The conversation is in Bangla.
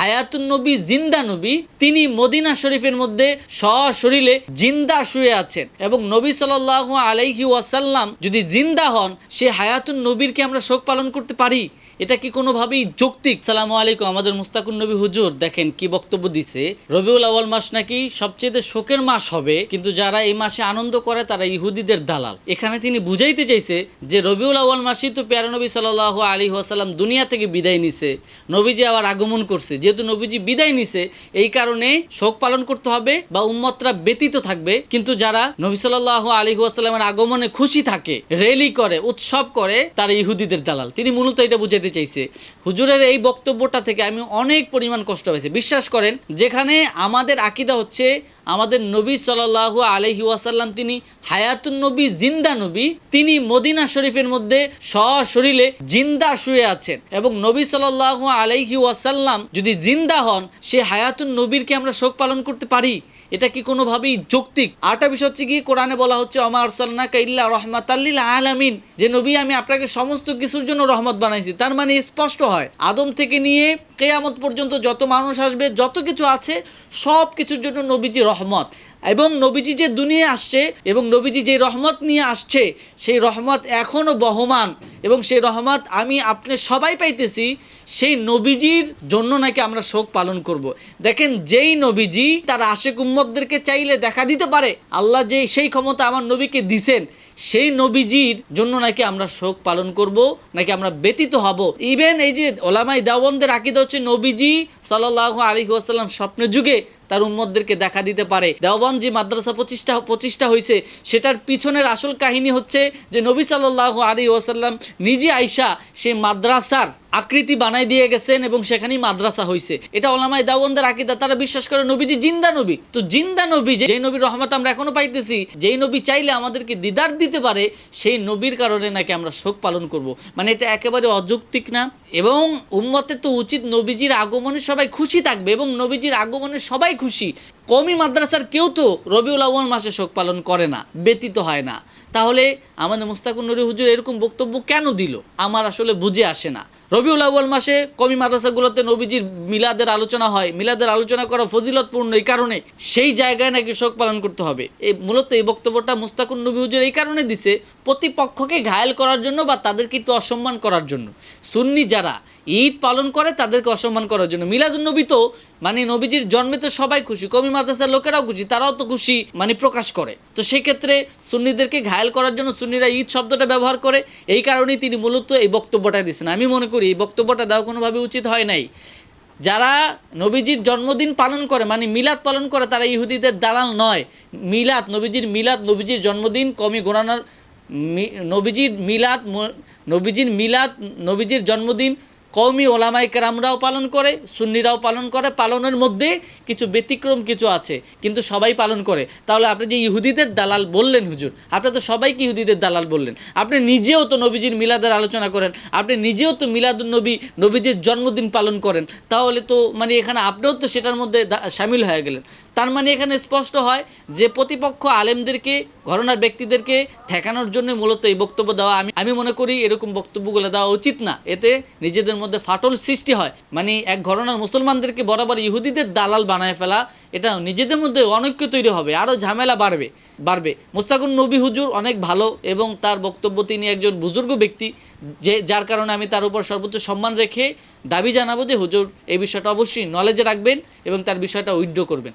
হায়াতুন নবী, জিন্দা নবী, তিনি মদিনা শরীফের মধ্যে সশরীরে জিন্দা শুয়ে আছেন। এবং নবী সাল আলাইহি ওয়াসাল্লাম যদি জিন্দা হন, সে হায়াতুন নবীরকে আমরা শোক পালন করতে পারি? এটা কি কোনোভাবেই যৌক্তিক? সালামু আলাইকুম, আমাদের মুস্তাকুন নবী হুজুর, দেখেন কি বক্তব্য দিছে। রবিউল আওয়াল মাস নাকি সবচেয়ে শোকের মাস হবে, কিন্তু যারা এই মাসে আনন্দ করে, তারা ইহুদিদের দালাল। এখানে তিনি বুঝাইতে চাইছে যে, রবিউল আওয়াল মাসই তো প্যারা নবী সাল আলী ওয়াসাল্লাম দুনিয়া থেকে বিদায় নিছে। নবীজি আবার আগমন করছে যেহেতু নবীজি বিদায় নিছে, এই কারণে শোক পালন করতে হবে বা উম্মতরা ব্যতীত থাকবে। কিন্তু যারা নবী সাল্লাহ আলী ওয়াসাল্লামের আগমনে খুশি থাকে রেলি করে, উৎসব করে, তারা ইহুদিদের দালাল। তিনি মূলত এটা বুঝাইতে চাইছে। হুজুরের এই বক্তব্যটা থেকে আমি অনেক পরিমাণ কষ্ট হয়েছে বিশ্বাস করেন, যেখানে আমাদের আকিদা হচ্ছে, আমাদের নবী সাল্লাহ আলহি ওয়াসাল্লাম তিনি হায়াতুন নবী, জিন্দা নবী। তিনি মদিনা শরীফের মধ্যে সশরীরে জিন্দা শুয়ে আছেন। এবং নবী সাল্লাহ আলহি ওয়াসাল্লাম যদি জিন্দা হন, সে হায়াতুন নবীরকে আমরা শোক পালন করতে পারি। এটা কি কোনোভাবেই যৌক্তিক? আটা বিষয় হচ্ছে কি, কোরআনে বলা হচ্ছে অমা আরসালনা কাইল্লা রহমাতাল্লিল আলামিন। যে নবী, আমি আপনাকে সমস্ত কিছুর জন্য রহমত বানাইছি। তার মানে স্পষ্ট হয়, আদম থেকে নিয়ে কেয়ামত পর্যন্ত যত মানুষ আসবে, যত কিছু আছে, সব কিছুর জন্য নবীজি রহমত এবং নবীজি যে দুনিয়া আসছে এবং নবীজি যে রহমত নিয়ে আসছে, সেই রহমত এখনও বহমান এবং সেই রহমত আমি আপনি সবাই পাইতেছি, সেই নবীজির জন্য নাকি আমরা শোক পালন করব। দেখেন, যেই নবীজি তার আশেক উম্মতদেরকে চাইলে দেখা দিতে পারে, আল্লাহ যে সেই ক্ষমতা আমার নবীকে দিছেন সেই নবীজির জন্য নাকি আমরা শোক পালন করব, নাকি আমরা ব্যতীত হব। ইভেন এই যে ওলামাই দাওয়ানদের আকিদা হচ্ছে নবীজি সাল্লাহ আলী ওয়াসাল্লাম স্বপ্ন যুগে তার উম্মদদেরকে দেখা দিতে পারে। দেওয়ান যে মাদ্রাসা প্রতিষ্ঠা প্রতিষ্ঠা হয়েছে সেটার পিছনের আসল কাহিনী হচ্ছে যে নবী সাল্লাহ আলী ওয়াসাল্লাম নিজে আইসা সেই মাদ্রাসার আকৃতি বানাই দিয়ে গেছেন এবং সেখানেই মাদ্রাসা হয়েছে এটা ওলামাই দাওয়ানদের আকিদা, তারা বিশ্বাস করে নবীজি জিন্দা নবী। তো জিন্দা নবী, যে নবীর রহমত আমরা এখনও পাইতেছি, যেই নবী চাইলে আমাদেরকে দিদার দিতে পারে, সেই নবীর কারণে নাকি আমরা শোক পালন করব। মানে এটা একেবারে অযৌক্তিক না। এবং উম্মতের তো উচিত নবীজির আগমনে সবাই খুশি থাকবে এবং নবীজির আগমনে সবাই খুশি। কমি মাদ্রাসার কেউ তো রবিউল আউ্বাল মাসে শোক পালন করে না, ব্যতীত হয় না। তাহলে আমাদের মুস্তাকুর নবী হুজুর এরকম বক্তব্য কেন দিল? আমার আসলে বুঝে আসে না। রবিউল আউ্বাল মাসে কমি মাদ্রাসাগুলোতে নবীজির মিলাদের আলোচনা হয়। মিলাদের আলোচনা করা ফজিলতপূর্ণ এই কারণে সেই জায়গায় নাকি শোক পালন করতে হবে। এই মূলত এই বক্তব্যটা মুস্তাকুর নবী হুজুর এই কারণে দিছে প্রতিপক্ষকে ঘায়েল করার জন্য বা তাদেরকে একটু অসম্মান করার জন্য। সুন্নি যারা ঈদ পালন করে তাদেরকে অসম্মান করার জন্য। মিলাদুল নবী তো মানে নবীজির জন্মে তো সবাই খুশি কমি মাদ্রাসার লোকেরাও খুশি, তারাও তো খুশি মানে প্রকাশ করে। তো সেক্ষেত্রে সুন্নিদেরকে ঘায়েল করার জন্য সুন্নিরা ঈদ শব্দটা ব্যবহার করে, এই কারণেই তিনি মূলত এই বক্তব্যটা দিয়েছেন আমি মনে করি এই বক্তব্যটা দেওয়া কোনোভাবে উচিত হয় নাই। যারা নবীজির জন্মদিন পালন করে মানে মিলাদ পালন করে, তারা ইহুদিদের দালাল নয়। মিলাদ, নবীজির মিলাদ, নবীজির জন্মদিন কমি গোড়ানোর নবীজির মিলাদ নবীজির মিলাদ, নবীজির জন্মদিন কৌমি ওলামাই কেরামরাও পালন করে, সুন্নিরাও পালন করে, পালনের মধ্যে কিছু ব্যতিক্রম কিছু আছে, কিন্তু সবাই পালন করে। তাহলে আপনি যে ইহুদিদের দালাল বললেন হুজুর, আপনি তো সবাইকে ইহুদিদের দালাল বললেন? আপনি নিজেও তো নবীজির মিলাদের আলোচনা করেন, আপনি নিজেও তো মিলাদুল নবী নবীজির জন্মদিন পালন করেন, তাহলে তো মানে এখানে আপনিও তো সেটার মধ্যে সামিল হয়ে গেলেন। তার মানে এখানে স্পষ্ট হয় যে প্রতিপক্ষ আলেমদেরকে ঘরনার ব্যক্তিদেরকে ঠেকানোর জন্য মূলত এই বক্তব্য দেওয়া, আমি আমি মনে করি এরকম বক্তব্যগুলো দেওয়া উচিত না। এতে নিজেদের মধ্যে ফাটল সৃষ্টি হয়। মানে এক ঘটনার মুসলমানদেরকে বরাবর ইহুদিদের দালাল বানায় ফেলা, এটা নিজেদের মধ্যে অনৈক্য তৈরি হবে আরও ঝামেলা বাড়বে বাড়বে। মোস্তাকুর নবী হুজুর অনেক ভালো এবং তার বক্তব্য তিনি একজন বুজুর্গ ব্যক্তি, যে যার কারণে আমি তার উপর সর্বোচ্চ সম্মান রেখে দাবি জানাব যে হুজুর এই বিষয়টা অবশ্যই নলেজে রাখবেন এবং তার বিষয়টা উইড্র করবেন।